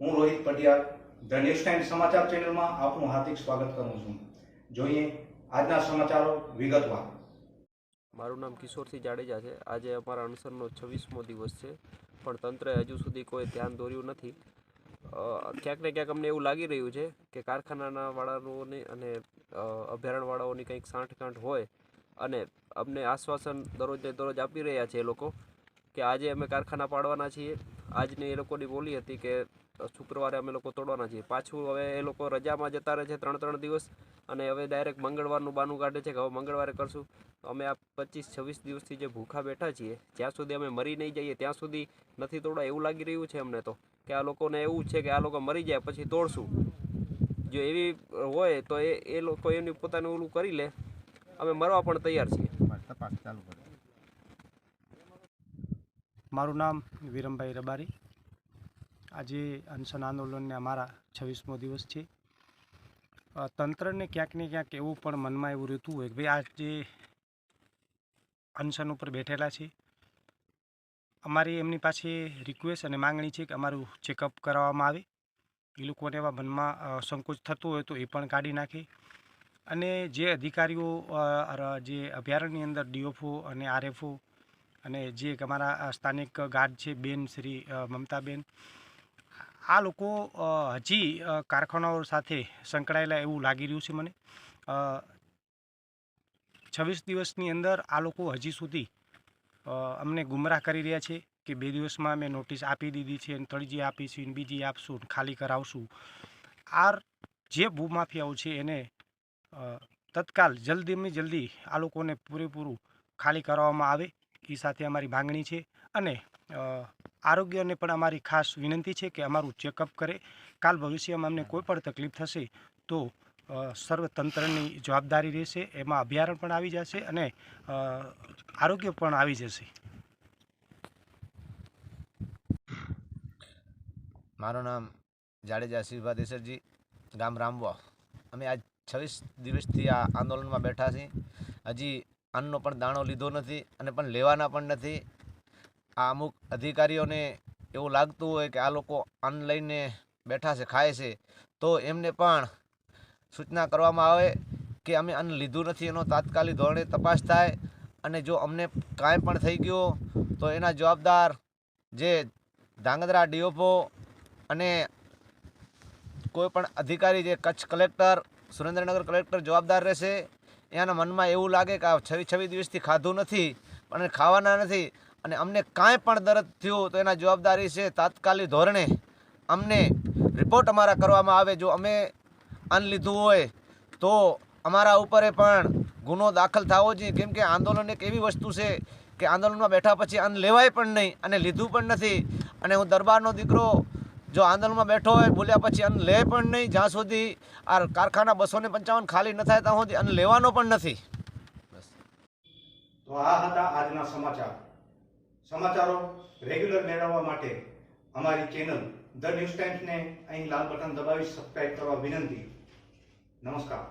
હું Rohit Patiyar the news time સમાચાર ચેનલમાં આપનું હાર્દિક સ્વાગત કરું છું. જોઈએ આજના સમાચારો વિગતવાર. મારું નામ કિશોરસિંહ જાડેજા છે. આજે અમારા અણસરનો છવ્વીસમો દિવસ છે, પણ તંત્રએ હજુ સુધી કોઈ ધ્યાન દોર્યું નથી. ક્યાંક ને ક્યાંક અમને એવું લાગી રહ્યું છે કે કારખાનાના વાળાઓની અને અભયારણવાળાઓની કંઈક સાંઠગાંઠ હોય અને અમને આશ્વાસન દરરોજને દરરોજ આપી રહ્યા છે એ લોકો કે આજે અમે કારખાના પાડવાના છીએ. આજની એ લોકોની બોલી હતી કે શુક્રવારે અમે લોકો તોડવાના છીએ. પાછું હવે એ લોકો રજામાં જતા રહે છે ત્રણ ત્રણ દિવસ અને હવે ડાયરેક્ટ મંગળવારનું બાનું કાઢે છે કે હવે મંગળવારે કરશું. અમે આ પચીસ છવ્વીસ દિવસથી જે ભૂખા બેઠા છીએ, જ્યાં સુધી અમે મરી નહીં જઈએ, ત્યાં સુધી નથી તોડવા એવું લાગી રહ્યું છે અમને તો કે આ લોકોને એવું છે કે આ લોકો મરી જાય પછી તોડશું. જો એવી હોય તો એ એ લોકો એની પોતાનું ઓલું કરી લે. અમે મરવા પણ તૈયાર છીએ. તપાસ ચાલુ મારું નામ વિરમભાઈ રબારી. આજે અનશન આંદોલનને અમારા છવ્વીસમો દિવસ છે. તંત્રને ક્યાંક ને ક્યાંક એવું પણ મનમાં એવું રહેતું હોય કે ભાઈ આ જે અનશન ઉપર બેઠેલા છે, અમારી એમની પાસે રિક્વેસ્ટ અને માંગણી છે કે અમારું ચેકઅપ કરાવવામાં આવે. એ લોકોને એવા મનમાં સંકોચ થતો હોય તો એ પણ કાઢી નાખે. અને જે અધિકારીઓ જે અભયારણ્યની અંદર ડીઓફઓ અને આરએફઓ અને જે અમારા સ્થાનિક ગાર્ડ છે, બેન શ્રી મમતાબેન, આ લોકો હજી કારખાનાઓ સાથે સંકળાયેલા એવું લાગી રહ્યું છે મને. છવ્વીસ દિવસની અંદર આ લોકો હજી સુધી અમને ગુમરાહ કરી રહ્યા છે કે બે દિવસમાં અમે નોટિસ આપી દીધી છે અને ત્રીજી આપીશું ને બીજી આપશું ખાલી કરાવશું. આ જે ભૂમાફિયાઓ છે એને તત્કાલ જલ્દીમાં જલ્દી આ લોકોને પૂરેપૂરું ખાલી કરવામાં આવે. એ સાથે અમારી માંગણી છે અને આરોગ્યને પણ અમારી ખાસ વિનંતી છે કે અમારું ચેકઅપ કરે. કાલ ભવિષ્યમાં અમને કોઈ પણ તકલીફ થશે તો સર્વતંત્રની સર્વ તંત્રની જવાબદારી રહેશે, એમાં અભયારણ પણ આવી જશે અને આરોગ્ય પણ આવી જશે. મારું નામ જાડેજા શિવભા દેસરજી, ગામ રામવા. અમે આજ છવ્વીસ દિવસથી આ આંદોલનમાં બેઠા છીએ. હજી અન્નનો પણ દાણો લીધો નથી અને પણ લેવાના પણ નથી. આ અમુક અધિકારીઓને એવું લાગતું હોય કે આ લોકો અન્ન લઈને બેઠા છે, ખાય છે, તો એમને પણ સૂચના કરવામાં આવે કે અમે અન્ન લીધું નથી, એનો તાત્કાલિક ધોરણે તપાસ થાય અને જો અમને કાંઈ પણ થઈ ગયું તો એના જવાબદાર જે ધાંગધ્રા ડીઓપો અને કોઈ પણ અધિકારી જે કચ્છ કલેક્ટર, સુરેન્દ્રનગર કલેક્ટર જવાબદાર રહેશે એના મનમાં એવું લાગે કે આ છવી છવી દિવસથી ખાધું નથી અને ખાવાના નથી અને અમને કાંઈ પણ દર્દ થયું તો એના જવાબદારી છે તાત્કાલિક ધોરણે અમને રિપોર્ટ અમારા કરવામાં આવે. જો અમે અન્ન લીધું હોય તો અમારા ઉપર પણ ગુનો દાખલ થવો જોઈએ. કેમ કે આંદોલન એક એવી વસ્તુ છે કે આંદોલનમાં બેઠા પછી અન્ન લેવાય પણ નહીં અને લીધું પણ નથી. અને હું દરબારનો દીકરો જો આંદોલનમાં બેઠો હોય બોલ્યા પછી અન્ન લે પણ નહીં, જ્યાં સુધી આ કારખાના બસો ને પંચાવન ખાલી ન થાય, ત્યાં સુધી અન્ન લેવાનો પણ નથી. તો આ હતા આજના સમાચાર. સમાચારો રેગ્યુલર મેળવવા માટે અમારી ચેનલ ધ ન્યૂઝ ટાઈમ્સને અહીં લાલ બટન દબાવી સબસ્ક્રાઇબ કરવા વિનંતી. નમસ્કાર.